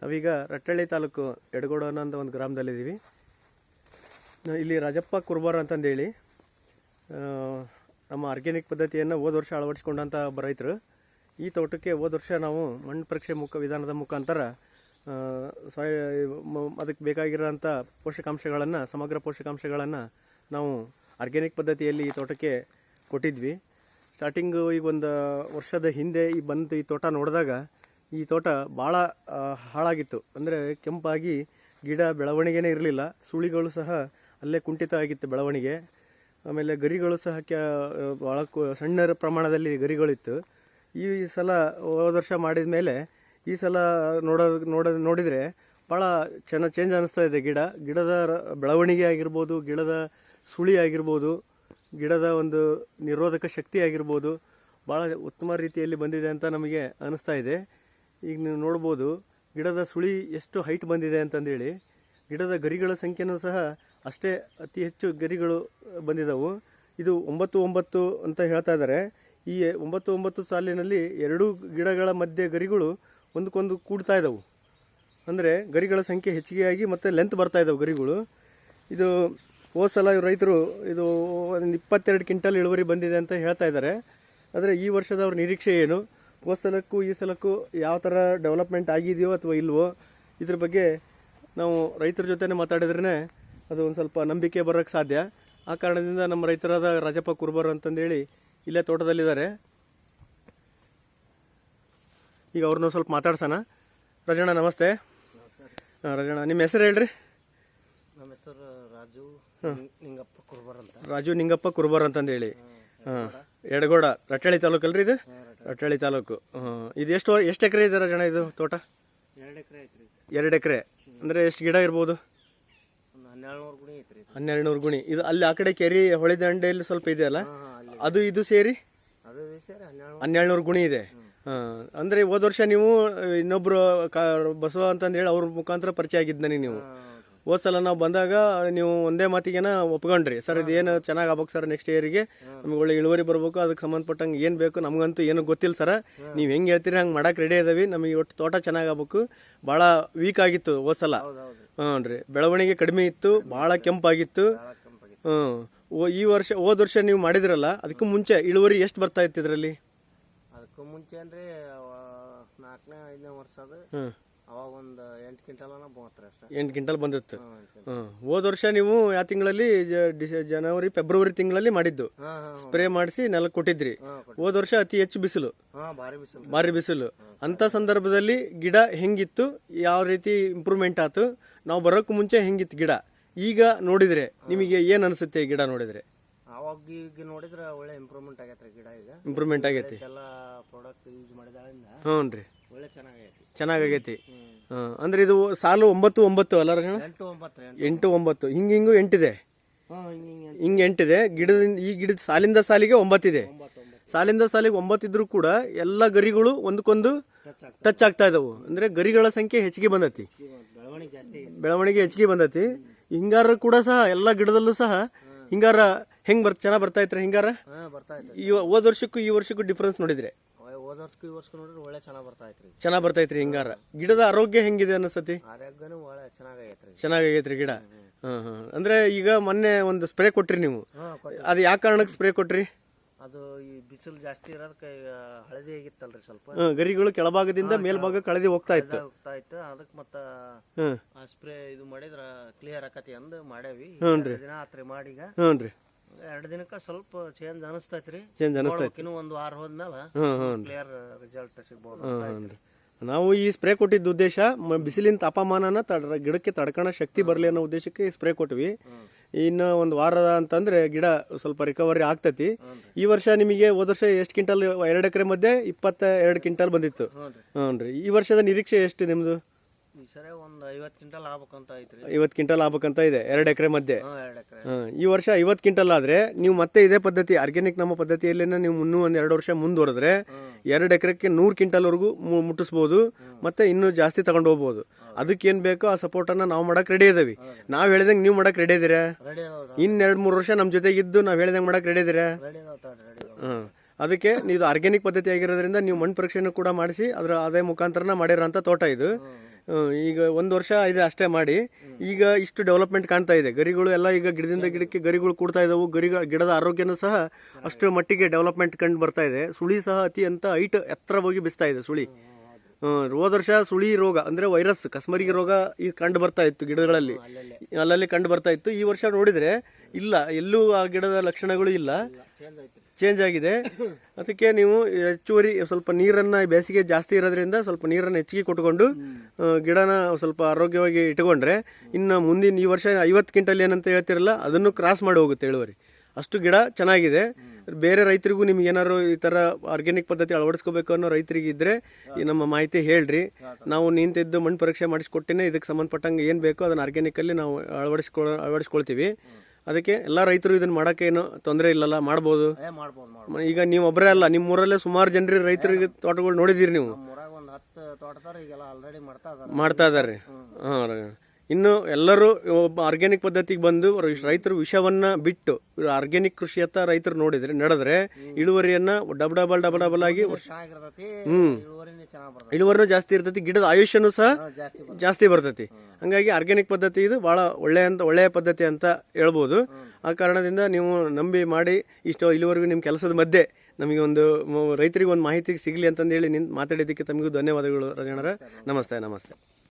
ನಾವೀಗ ರಟ್ಟಳ್ಳಿ ತಾಲೂಕು ಎಡಗೋಡು ಅನ್ನೋ ಒಂದು ಗ್ರಾಮದಲ್ಲಿದ್ದೀವಿ. ಇಲ್ಲಿ ರಾಜಪ್ಪ ಕುರ್ಬಾರ್ ಅಂತಂದೇಳಿ ನಮ್ಮ ಆರ್ಗ್ಯಾನಿಕ್ ಪದ್ಧತಿಯನ್ನು ಹೋದ ವರ್ಷ ಅಳವಡಿಸ್ಕೊಂಡಂಥ ರೈತರು. ಈ ತೋಟಕ್ಕೆ ಹೋದ ವರ್ಷ ನಾವು ಮಣ್ಣು ಪರೀಕ್ಷೆ ಮುಖ, ವಿಧಾನದ ಮುಖಾಂತರ ಸ್ವಯ ಅದಕ್ಕೆ ಬೇಕಾಗಿರೋಂಥ ಪೋಷಕಾಂಶಗಳನ್ನು, ಸಮಗ್ರ ಪೋಷಕಾಂಶಗಳನ್ನು ನಾವು ಆರ್ಗ್ಯಾನಿಕ್ ಪದ್ಧತಿಯಲ್ಲಿ ಈ ತೋಟಕ್ಕೆ ಕೊಟ್ಟಿದ್ವಿ. ಸ್ಟಾರ್ಟಿಂಗು ಈಗ ಒಂದು ವರ್ಷದ ಹಿಂದೆ ಈ ಬಂದು ಈ ತೋಟ ನೋಡಿದಾಗ ಈ ತೋಟ ಭಾಳ ಹಾಳಾಗಿತ್ತು. ಅಂದರೆ ಕೆಂಪಾಗಿ ಗಿಡ ಬೆಳವಣಿಗೆನೇ ಇರಲಿಲ್ಲ. ಸುಳಿಗಳು ಸಹ ಅಲ್ಲೇ ಕುಂಠಿತ ಆಗಿತ್ತು ಬೆಳವಣಿಗೆ. ಆಮೇಲೆ ಗರಿಗಳು ಸಹ ಕ್ಯಾ ಭಾಳ ಸಣ್ಣ ಪ್ರಮಾಣದಲ್ಲಿ ಗರಿಗಳಿತ್ತು. ಈ ಸಲ ಹೋದ ವರ್ಷ ಮಾಡಿದ ಮೇಲೆ ಈ ಸಲ ನೋಡೋ, ನೋಡ, ನೋಡಿದರೆ ಭಾಳ ಚೆನ್ನಾಗಿ ಚೇಂಜ್ ಅನ್ನಿಸ್ತಾ ಇದೆ ಗಿಡ. ಗಿಡದ ಬೆಳವಣಿಗೆ ಆಗಿರ್ಬೋದು, ಗಿಡದ ಸುಳಿ ಆಗಿರ್ಬೋದು, ಗಿಡದ ಒಂದು ನಿರೋಧಕ ಶಕ್ತಿ ಆಗಿರ್ಬೋದು, ಭಾಳ ಉತ್ತಮ ರೀತಿಯಲ್ಲಿ ಬಂದಿದೆ ಅಂತ ನಮಗೆ ಅನ್ನಿಸ್ತಾ ಇದೆ. ಈಗ ನೀವು ನೋಡ್ಬೋದು ಗಿಡದ ಸುಳಿ ಎಷ್ಟು ಹೈಟ್ ಬಂದಿದೆ ಅಂತಂದೇಳಿ ಗಿಡದ ಗರಿಗಳ ಸಂಖ್ಯೆನೂ ಸಹ ಅಷ್ಟೇ ಅತಿ ಹೆಚ್ಚು ಗರಿಗಳು ಬಂದಿದ್ದವು ಇದು ಒಂಬತ್ತು ಒಂಬತ್ತು ಅಂತ ಹೇಳ್ತಾ ಇದ್ದಾರೆ ಈ ಒಂಬತ್ತು ಒಂಬತ್ತು ಸಾಲಿನಲ್ಲಿ ಎರಡೂ ಗಿಡಗಳ ಮಧ್ಯೆ ಗರಿಗಳು ಒಂದಕ್ಕೊಂದು ಕೂಡ್ತಾ ಇದ್ದವು. ಅಂದರೆ ಗರಿಗಳ ಸಂಖ್ಯೆ ಹೆಚ್ಚಿಗೆಯಾಗಿ ಮತ್ತು ಲೆಂತ್ ಬರ್ತಾ ಇದ್ದಾವೆ ಗರಿಗಳು. ಇದು ಹೋದ ಸಲ ರೈತರು ಇದು ಒಂದು ಇಪ್ಪತ್ತೆರಡು ಕ್ವಿಂಟಲ್ ಇಳುವರಿ ಬಂದಿದೆ ಅಂತ ಹೇಳ್ತಾ ಇದ್ದಾರೆ ಆದರೆ ಈ ವರ್ಷದ ಅವ್ರ ನಿರೀಕ್ಷೆ ಏನು? ಹೋದ ಸಲಕ್ಕೂ ಈ ಸಲಕ್ಕೂ ಯಾವ ಥರ ಡೆವಲಪ್ಮೆಂಟ್ ಆಗಿದೆಯೋ ಅಥವಾ ಇಲ್ವೋ ಇದ್ರ ಬಗ್ಗೆ ನಾವು ರೈತರ ಜೊತೆನೇ ಮಾತಾಡಿದ್ರೇ ಅದು ಒಂದು ಸ್ವಲ್ಪ ನಂಬಿಕೆ ಬರೋಕ್ಕೆ ಸಾಧ್ಯ. ಆ ಕಾರಣದಿಂದ ನಮ್ಮ ರೈತರಾದ ರಾಜಪ್ಪ ಕುರ್ಬರು ಅಂತಂದೇಳಿ ಇಲ್ಲೇ ತೋಟದಲ್ಲಿದ್ದಾರೆ. ಈಗ ಅವ್ರನ್ನೂ ಸ್ವಲ್ಪ ಮಾತಾಡ್ಸೋಣ. ರಜಣ್ಣ ನಮಸ್ತೆ. ಹಾಂ ರಜಣ್ಣ ನಿಮ್ಮ ಹೆಸರು ಹೇಳ್ರಿ? ನಮ್ಮ ಹೆಸರು ರಾಜು ನಿಂಗಪ್ಪ ಕುರ್ಬರ್ ಅಂತ. ರಾಜು ನಿಂಗಪ್ಪ ಕುರ್ಬರ್ ಅಂತಂದೇಳಿ. ಹಾಂ ಎಡಗೋಡ. ರಟ್ಟಳ್ಳಿ ತಾಲೂಕಲ್ರಿ ಇದು? ರಟ್ಟಳ್ಳಿ ತಾಲೂಕು. ಇದು ಎಷ್ಟು ಎಷ್ಟು ಎಕರೆ ಇದೆ ಜನ ಇದು ತೋಟ? ಎರಡು ಎಕರೆ ಐತ್ರಿ ಎರಡು ಎಕರೆ. ಅಂದರೆ ಎಷ್ಟು ಗಿಡ ಇರ್ಬೋದು? ಒಂದು ಹನ್ನೆರಡು ನೂರು ಗುಣಿ ಐತ್ರಿ ಇದು. ಹನ್ನೆರಡು ನೂರು ಗುಣಿ. ಇದು ಅಲ್ಲಿ ಆ ಕಡೆ ಕೆರಿ ಹೊಳೆ ದಂಡೆಯಲ್ಲಿ ಸ್ವಲ್ಪ ಇದೆಯಲ್ಲ? ಹಾಂ ಹಾಂ ಅಲ್ಲಿ. ಅದು ಇದು ಸೇರಿ? ಅದು ಸೇರಿ ಹನ್ನೆರಡು ಹನ್ನೆರಡು ನೂರು ಗುಣಿ ಇದೆ. ಹಾಂ. ಅಂದರೆ ಹೋದ ವರ್ಷ ನೀವು ಇನ್ನೊಬ್ಬರು ಕ ಬಸವ ಅಂತಂದೇಳಿ ಅವ್ರ ಮುಖಾಂತರ ಪರಿಚಯ ಆಗಿದ್ದು ನನಗೆ ನೀವು ಹೋದ ಸಲ ನಾವು ಬಂದಾಗ ನೀವು ಒಂದೇ ಮಾತಿಗೆನ ಒಪ್ಕೊಂಡ್ರಿ. ಸರ್ ಇದೇನು ಚೆನ್ನಾಗಿ ಆಗ್ಬೇಕು ಸರ್ ನೆಕ್ಸ್ಟ್ ಇಯರಿಗೆ ನಮ್ಗೆ ಒಳ್ಳೆ ಇಳುವರಿ ಬರಬೇಕು. ಅದಕ್ಕೆ ಸಂಬಂಧಪಟ್ಟಂಗೆ ಏನು ಬೇಕು? ನಮಗಂತೂ ಏನು ಗೊತ್ತಿಲ್ಲ ಸರ್. ನೀವು ಹೆಂಗೆ ಹೇಳ್ತೀರಿ ಹಂಗೆ ಮಾಡಕ್ಕೆ ರೆಡಿ ಇದಾವೆ. ನಮಗೆ ಒಟ್ಟು ತೋಟ ಚೆನ್ನಾಗಿ ಆಗ್ಬೇಕು. ಭಾಳ ವೀಕ್ ಆಗಿತ್ತು ಹೋದ ಸಲ. ಹ್ಞೂ ರೀ. ಬೆಳವಣಿಗೆ ಕಡಿಮೆ ಇತ್ತು. ಭಾಳ ಕೆಂಪಾಗಿತ್ತು. ಹ್ಞೂ ಈ ವರ್ಷ ಹೋದ ವರ್ಷ ನೀವು ಮಾಡಿದ್ರಲ್ಲ ಅದಕ್ಕೂ ಮುಂಚೆ ಇಳುವರಿ ಎಷ್ಟು ಬರ್ತಾ ಇತ್ತು ಇದರಲ್ಲಿ? ಅದಕ್ಕೂ ಮುಂಚೆ ಅಂದ್ರೆ ನಾಲ್ಕನೇ ಐದನೇ ವರ್ಷ ಅದು. ಹ್ಞೂ ಅವಾಗ ಒಂದು ಎಂಟು ಕ್ವಿಂಟಲನ ಮೂವತ್ತರ ಅಷ್ಟೇ. ಎಂಟು ಕ್ವಿಂಟಲ್ ಬಂದಿತ್ತು. ಹಾಂ ಎಂಟು ಹ್ಞೂ ಹೋದ ವರ್ಷ ನೀವು ಯಾವ ತಿಂಗಳಲ್ಲಿ ಜ- ಡಿಸ ಜನವರಿ ಫೆಬ್ರವರಿ ತಿಂಗಳಲ್ಲಿ ಮಾಡಿದ್ದು? ಹಾಂ ಹಾಂ ಸ್ಪ್ರೇ ಮಾಡಿಸಿ ನೆಲಕ್ಕೆ ಕೊಟ್ಟಿದ್ರಿ. ಹಾಂ ಹೋದ ವರ್ಷ ಅತಿ ಹೆಚ್ಚು ಬಿಸಿಲು. ಹಾಂ ಭಾರಿ ಬಿಸಿಲು. ಭಾರಿ ಬಿಸಿಲು. ಅಂಥ ಸಂದರ್ಭದಲ್ಲಿ ಗಿಡ ಹೆಂಗಿತ್ತು? ಯಾವ ರೀತಿ ಇಂಪ್ರೂವ್ಮೆಂಟ್ ಆತು? ನಾವು ಬರೋಕ್ಕೂ ಮುಂಚೆ ಹೆಂಗಿತ್ತು ಗಿಡ? ಈಗ ನೋಡಿದ್ರೆ ನಿಮಗೆ ಏನು ಅನಿಸುತ್ತೆ ಗಿಡ ನೋಡಿದ್ರೆ? ಅವಾಗ ಈಗ ನೋಡಿದ್ರೆ ಒಳ್ಳೆ ಇಂಪ್ರೂವ್ಮೆಂಟ್ ಆಗೈತ್ರಿ ಗಿಡ ಈಗ. ಇಂಪ್ರೂವ್ಮೆಂಟ್ ಆಗೈತಿ. ಎಲ್ಲ ಪ್ರಾಡಕ್ಟ್ ಯೂಸ್ ಮಾಡಿದಾಗಿಂದ ಹ್ಞೂ ರೀ ಒಳ್ಳೆ ಚೆನ್ನಾಗೈತಿ ಚೆನ್ನಾಗೈತಿ ಅಂದ್ರೆ ಇದು ಸಾಲು ಒಂಬತ್ತು ಒಂಬತ್ತು ಅಲ್ಲ ರಜಣ ಎಂಟು ಒಂಬತ್ತು ಹಿಂಗ ಎಂಟು ಒಂಬತ್ತು. ಹಿಂಗೆ ಹಿಂಗು ಎಂಟಿದೆ? ಹಿಂಗ ಎಂಟಿದೆ. ಗಿಡದಿಂದ ಈ ಗಿಡದ ಸಾಲಿಂದ ಸಾಲಿಗೆ ಒಂಬತ್ತಿದೆ. ಒಂಬತ್ತು ಒಂಬತ್ತು. ಸಾಲಿಂದ ಸಾಲಿಗೆ ಒಂಬತ್ತಿದ್ರು ಕೂಡ ಎಲ್ಲ ಗರಿಗಳು ಒಂದಕ್ಕೊಂದು ಟಚ್ ಆಗ್ತಾ ಇದಾವು. ಅಂದ್ರೆ ಗರಿಗಳ ಸಂಖ್ಯೆ ಹೆಚ್ಚಿಗೆ ಬಂದತಿ. ಬೆಳವಣಿಗೆ ಹೆಚ್ಚಿಗೆ ಬಂದತಿ. ಹಿಂಗಾರ ಕೂಡ ಸಹ ಎಲ್ಲ ಗಿಡದಲ್ಲೂ ಸಹ ಹಿಂಗಾರ ಹೆಂಗ್ ಬರ್ ಚೆನ್ನಾಗಿ ಬರ್ತಾ ಇತ್ರ ಹಿಂಗಾರ? ಈ ಹೋದ ವರ್ಷಕ್ಕೂ ಈ ವರ್ಷಕ್ಕೂ ಡಿಫ್ರೆನ್ಸ್ ನೋಡಿದ್ರೆ. ಹೋದ ವರ್ಷಕ್ಕೂ ಈ ವರ್ಷಕ್ಕೂ ನೋಡಿದ್ರೆ ಒಳ್ಳೆ ಚೆನ್ನಾಗಿ ಬರ್ತಾ ಐತ್ರಿ. ಚೆನ್ನಾಗಿ ಬರ್ತೈತ್ರಿ ಹಿಂಗಾರ. ಗಿಡದ ಆರೋಗ್ಯ ಹೆಂಗಿದೆ ಅನಿಸ್ತತಿ ಆರೋಗ್ಯನೂ ಒಳ್ಳೆ ಚೆನ್ನಾಗೈತ್ರಿ ಚೆನ್ನಾಗೈತ್ರಿ ಗಿಡ? ಹ್ಮ್ ಹ್ಮ್. ಅಂದ್ರೆ ಈಗ ಮೊನ್ನೆ ಒಂದು ಸ್ಪ್ರೇ ಕೊಟ್ರಿ ನೀವು? ಹಾಂ ಅದು ಯಾವ ಕಾರಣಕ್ಕೆ ಸ್ಪ್ರೇ ಕೊಟ್ರಿ? ಅದು ಈ ಬಿಸಿಲು ಜಾಸ್ತಿ ಇರೋದಕ್ಕೆ ಈಗ ಹಳದಿ ಆಗಿತ್ತಲ್ರಿ ಸ್ವಲ್ಪ. ಹ್ಮ್, ಗರಿಗಳು ಕೆಳಭಾಗದಿಂದ ಮೇಲ್ಭಾಗ ಕಳೆದಿ ಹೋಗ್ತಾ ಇತ್ತು. ಹೋಗ್ತಾ ಇತ್ತು. ಅದಕ್ಕೆ ಮತ್ತೆ ಆ ಸ್ಪ್ರೇ ಇದು ಮಾಡಿದ್ರ ಕ್ಲಿಯರ್ ಆಕತಿ ಅಂದ್ ಮಾಡೇವಿ ಹ್ಞೂನ್ರಿ. ರೀ ದಿನ ಆತ್ರಿ ಮಾಡೀಗ. ಹ್ಞೂ ರೀ ಎರಡು ದಿನಕ್ಕೆ ಸ್ವಲ್ಪ ಚೇಂಜ್ ಅನಿಸ್ತೈತ್ರಿ. ಚೇಂಜ್ ಅನಿಸ್ತೈತಿ ಇನ್ನೂ ಒಂದು ವಾರ ಹೋದ್ಮೇಲೆ ಕ್ಲಿಯರ್ ರಿಸಲ್ಟ್ ಸಿಗ್ಬೋದು ರೀ ನಾವು ಈ ಸ್ಪ್ರೇ ಕೊಟ್ಟಿದ್ದ ಉದ್ದೇಶ ಮ- ಬಿಸಿಲಿನ ತಾಪಮಾನನ ತಡ ಗಿಡಕ್ಕೆ ತಡ್ಕೊಳ್ಳೋ ಶಕ್ತಿ ಬರಲಿ ಅನ್ನೋ ಉದ್ದೇಶಕ್ಕೆ ಈ ಸ್ಪ್ರೇ ಕೊಟ್ವಿ. ಇನ್ನು ಒಂದು ವಾರ ಅಂತಂದ್ರೆ ಗಿಡ ಸ್ವಲ್ಪ ರಿಕವರಿ ಆಗ್ತತಿ. ಈ ವರ್ಷ ನಿಮಗೆ ಹೋದ ವರ್ಷ ಎಷ್ಟು ಕ್ವಿಂಟಲ್ ಎರಡು ಎಕರೆ ಮಧ್ಯೆ ಇಪ್ಪತ್ತ ಎರಡು ಕ್ವಿಂಟಲ್ ಬಂದಿತ್ತು. ಹ್ಞೂ ರೀ ಈ ವರ್ಷದ ನಿರೀಕ್ಷೆ ಎಷ್ಟು ನಿಮ್ಮದು ಈ ಸರಿ ಐವತ್ತು ಕ್ವಿಂಟಲ್ ಆಗ್ಬೇಕಂತ ಐತ್ರಿ. ಐವತ್ತು ಕ್ವಿಂಟಲ್ ಆಗ್ಬೇಕಂತ ಇದೆ ಎರಡು ಎಕರೆ ಮಧ್ಯೆ. ಹಾಂ ಎರಡು ಎಕರೆ. ಹ್ಮ್. ಈ ವರ್ಷ ಐವತ್ತು ಕ್ವಿಂಟಲ್ ಆದ್ರೆ ನೀವು ಮತ್ತೆ ಇದೇ ಪದ್ಧತಿ ಆರ್ಗ್ಯಾನಿಕ್ ನಮ್ಮ ಪದ್ಧತಿಯಲ್ಲಿ ನೀವು ಮುನ್ನೂ ಒಂದ್ ಎರಡು ವರ್ಷ ಮುಂದುವರೆದ್ರೆ ಎರಡು ಎಕರೆಕ್ಕೆ ನೂರು ಕ್ವಿಂಟಲ್ವರೆಗೂ ಮುಟ್ಟಿಸ್ಬೋದು ಮತ್ತೆ ಇನ್ನೂ ಜಾಸ್ತಿ ತಗೊಂಡು ಹೋಗ್ಬೋದು. ಅದಕ್ಕೆ ಏನ್ ಬೇಕೋ ಆ ಸಪೋರ್ಟ್ ಅನ್ನ ನಾವು ಮಾಡಕ್ ರೆಡಿ ಇದ್ದೀವಿ ನಾವ್ ಹೇಳ್ದಂಗೆ ನೀವು ಮಾಡಕ್ ರೆಡಿ ಇದೀರಾ? ರೆಡಿ ಅದಾವ ಇನ್ ಎರಡ್ ಮೂರು ವರ್ಷ ನಮ್ ಜೊತೆಗಿದ್ದು ನಾವ್ ಹೇಳ್ದಂಗೆ ಮಾಡಕ್ ರೆಡಿ ಇದೀರಾ? ರೆಡಿ ಅದಾವ ತಗೊಳ್ರಿ ರೆಡಿ ಅದಾವ ಹ್ಮ್ ಅದಕ್ಕೆ ನೀವು ಆರ್ಗ್ಯಾನಿಕ್ ಪದ್ಧತಿ ಆಗಿರೋದ್ರಿಂದ ನೀವು ಮಣ್ಣು ಪರೀಕ್ಷೆನೂ ಕೂಡ ಮಾಡಿಸಿ ಅದರ ಅದೇ ಮುಖಾಂತರನ ಮಾಡಿರೋಂಥ ತೋಟ ಇದು. ಈಗ ಒಂದು ವರ್ಷ ಇದೆ ಅಷ್ಟೇ ಮಾಡಿ. ಈಗ ಇಷ್ಟು ಡೆವಲಪ್ಮೆಂಟ್ ಕಾಣ್ತಾ ಇದೆ. ಗರಿಗಳು ಎಲ್ಲ ಈಗ ಗಿಡದಿಂದ ಗಿಡಕ್ಕೆ ಗರಿಗಳು ಕೂಡ್ತಾ ಇದಾವು. ಗರಿಗಳ ಗಿಡದ ಆರೋಗ್ಯನೂ ಸಹ ಅಷ್ಟು ಮಟ್ಟಿಗೆ ಡೆವಲಪ್ಮೆಂಟ್ ಕಂಡು ಬರ್ತಾ ಇದೆ. ಸುಳಿ ಸಹ ಅತಿ ಅಂತ ಹೈಟ್ ಎತ್ತರ ಹೋಗಿ ಬಿಸ್ತಾ ಇದೆ ಸುಳಿ. ಹೋದ ವರ್ಷ ಸುಳಿ ರೋಗ, ಅಂದ್ರೆ ವೈರಸ್ ಕಸ್ಮರಿಗೆ ರೋಗ ಈಗ ಕಂಡು ಬರ್ತಾ ಇತ್ತು ಗಿಡಗಳಲ್ಲಿ. ಅಲ್ಲಲ್ಲಿ ಕಂಡು ಬರ್ತಾ ಇತ್ತು. ಈ ವರ್ಷ ನೋಡಿದ್ರೆ ಇಲ್ಲ, ಎಲ್ಲೂ ಆ ಗಿಡದ ಲಕ್ಷಣಗಳು ಇಲ್ಲ. ಚೇಂಜ್ ಆಗಿದೆ. ಅದಕ್ಕೆ ನೀವು ಹೆಚ್ಚುವರಿ ಸ್ವಲ್ಪ ನೀರನ್ನ ಬೇಸಿಗೆ ಜಾಸ್ತಿ ಇರೋದ್ರಿಂದ ಸ್ವಲ್ಪ ನೀರನ್ನು ಹೆಚ್ಚಿಗೆ ಕೊಟ್ಕೊಂಡು ಗಿಡನ ಸ್ವಲ್ಪ ಆರೋಗ್ಯವಾಗಿ ಇಟ್ಕೊಂಡ್ರೆ ಇನ್ನು ಮುಂದಿನ ಈ ವರ್ಷ ಐವತ್ತು ಕ್ವಿಂಟಲ್ ಏನಂತ ಹೇಳ್ತಿರಲ್ಲ ಅದನ್ನು ಕ್ರಾಸ್ ಮಾಡಿ ಹೋಗುತ್ತೆ ಇಳುವರಿ. ಅಷ್ಟು ಗಿಡ ಚೆನ್ನಾಗಿದೆ. ಬೇರೆ ರೈತರಿಗೂ ನಿಮ್ಗೆ ಏನಾದ್ರು ಈ ಥರ ಆರ್ಗ್ಯಾನಿಕ್ ಪದ್ಧತಿ ಅಳವಡಿಸ್ಕೋಬೇಕು ಅನ್ನೋ ರೈತರಿಗೆ ಇದ್ರೆ ಈ ನಮ್ಮ ಮಾಹಿತಿ ಹೇಳ್ರಿ. ನಾವು ನಿಂತಿದ್ದು ಮಣ್ಣು ಪರೀಕ್ಷೆ ಮಾಡಿಸ್ಕೊಟ್ಟಿನೇ ಇದಕ್ಕೆ ಸಂಬಂಧಪಟ್ಟಂಗೆ ಏನು ಬೇಕೋ ಅದನ್ನು ಆರ್ಗ್ಯಾನಿಕಲ್ಲಿ ನಾವು ಅಳವಡಿಸ್ಕೊ ಅಳವಡಿಸ್ಕೊಳ್ತೀವಿ. ಅದಕ್ಕೆ ಎಲ್ಲ ರೈತರು ಇದನ್ನ ಮಾಡಕ್ಕೆ ಏನು ತೊಂದರೆ ಇಲ್ಲಲ್ಲ? ಮಾಡಬಹುದು ಈಗ ನೀವು ಒಬ್ಬರೇ ಅಲ್ಲ ನಿಮ್ಮ ಊರಲ್ಲೇ ಸುಮಾರು ಜನರಿಗೆ ರೈತರಿಗೆ ತೋಟಗಳು ನೋಡಿದಿರಿ ನೀವು? ಒಂದು ಹತ್ತು ತೋಟದಾರ ಈಗೆಲ್ಲ ಆಲ್ರೆಡಿ ಮಾಡ್ತಾ ಇದಾರೆ. ಮಾಡ್ತಾ ಇದ್ದಾರೆ ಹಾಂ ಇನ್ನು ಎಲ್ಲರೂ ಆರ್ಗ್ಯಾನಿಕ್ ಪದ್ಧತಿಗೆ ಬಂದು ರೈತರು ವಿಷವನ್ನ ಬಿಟ್ಟು ಆರ್ಗ್ಯಾನಿಕ್ ಕೃಷಿಯತ್ತ ರೈತರು ನೋಡಿದ್ರೆ ನಡೆದ್ರೆ ಇಳುವರಿಯನ್ನ ಡಬ್ ಡಬಲ್ ಡಬಲ್ ಡಬಲ್ ಆಗಿ ವರ್ಷ ಚೆನ್ನಾಗಿರ್ತೈತಿ ಇಳುವರಿನೇ ಜಾಸ್ತಿ ಇರ್ತೈತಿ ಗಿಡದ ಆಯುಷ್ಯನೂ ಸಹ ಜಾಸ್ತಿ ಬರ್ತೈತಿ. ಹಂಗಾಗಿ ಆರ್ಗ್ಯಾನಿಕ್ ಪದ್ಧತಿ ಇದು ಬಹಳ ಒಳ್ಳೆ ಅಂತ ಒಳ್ಳೆಯ ಪದ್ಧತಿ ಅಂತ ಹೇಳ್ಬೋದು. ಆ ಕಾರಣದಿಂದ ನೀವು ನಂಬಿ ಮಾಡಿ ಇಷ್ಟು ಇಲ್ಲಿವರೆಗೂ ನಿಮ್ಮ ಕೆಲಸದ ಮಧ್ಯೆ ನಮಗೆ ಒಂದು ರೈತರಿಗೆ ಒಂದು ಮಾಹಿತಿ ಸಿಗಲಿ ಅಂತಂದೇಳಿ ನಿಂತು ಮಾತಾಡಿದ್ದಕ್ಕೆ ತಮಗೂ ಧನ್ಯವಾದಗಳು ರಜಣರ ನಮಸ್ತೆ ನಮಸ್ತೆ.